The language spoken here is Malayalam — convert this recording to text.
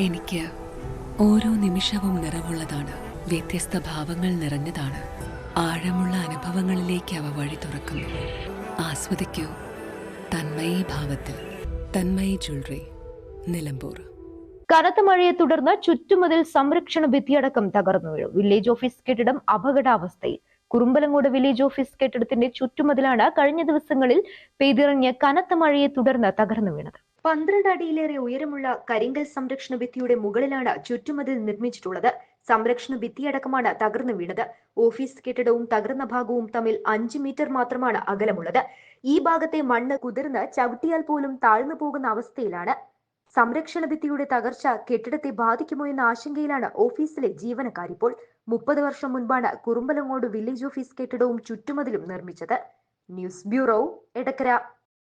എനിക്ക് ഓരോ നിമിഷവും നിറവുള്ളതാണ്. വ്യത്യസ്ത ഭാവങ്ങൾ നിറഞ്ഞതാണ്. ആഴമുള്ള അനുഭവങ്ങളിലേക്ക് അവ വഴി തുറക്കുന്നു. ആസ്വദിക്കൂ. തന്മയി ഭാവത്തിൽ. തന്മയി ജ്വല്ലറി. നിലമ്പൂർ. കനത്ത മഴയെ തുടർന്ന് ചുറ്റുമതിൽ സംരക്ഷണ ഭിത്തിയടക്കം തകർന്നു വീഴും വില്ലേജ് ഓഫീസ് കെട്ടിടം അപകടാവസ്ഥയിൽ. കുറുമ്പലങ്ങോട് വില്ലേജ് ഓഫീസ് കെട്ടിടത്തിന്റെ ചുറ്റുമതിലാണ് കഴിഞ്ഞ ദിവസങ്ങളിൽ പെയ്തിറങ്ങിയ കനത്ത മഴയെ തുടർന്ന് തകർന്നു വീണത്. പന്ത്രണ്ട് അടിയിലേറെ ഉയരമുള്ള കരിങ്കൽ സംരക്ഷണ ഭിത്തിയുടെ മുകളിലാണ് ചുറ്റുമതിൽ നിർമ്മിച്ചിട്ടുള്ളത്. സംരക്ഷണ ഭിത്തിയടക്കമാണ് തകർന്നു വീണത്. ഓഫീസ് കെട്ടിടവും തകർന്ന ഭാഗവും തമ്മിൽ അഞ്ച് മീറ്റർ മാത്രമാണ് അകലമുള്ളത്. ഈ ഭാഗത്തെ മണ്ണ് കുതിർന്ന് ചവിട്ടിയാൽ പോലും താഴ്ന്നു പോകുന്ന അവസ്ഥയിലാണ്. സംരക്ഷണ ഭിത്തിയുടെ തകർച്ച കെട്ടിടത്തെ ബാധിക്കുമോ എന്ന ആശങ്കയിലാണ് ഓഫീസിലെ ജീവനക്കാരിപ്പോൾ മുപ്പത് വർഷം മുൻപാണ് കുറുമ്പലങ്ങോട് വില്ലേജ് ഓഫീസ് കെട്ടിടവും ചുറ്റുമതിലും നിർമ്മിച്ചത്. News bureau Edakkara.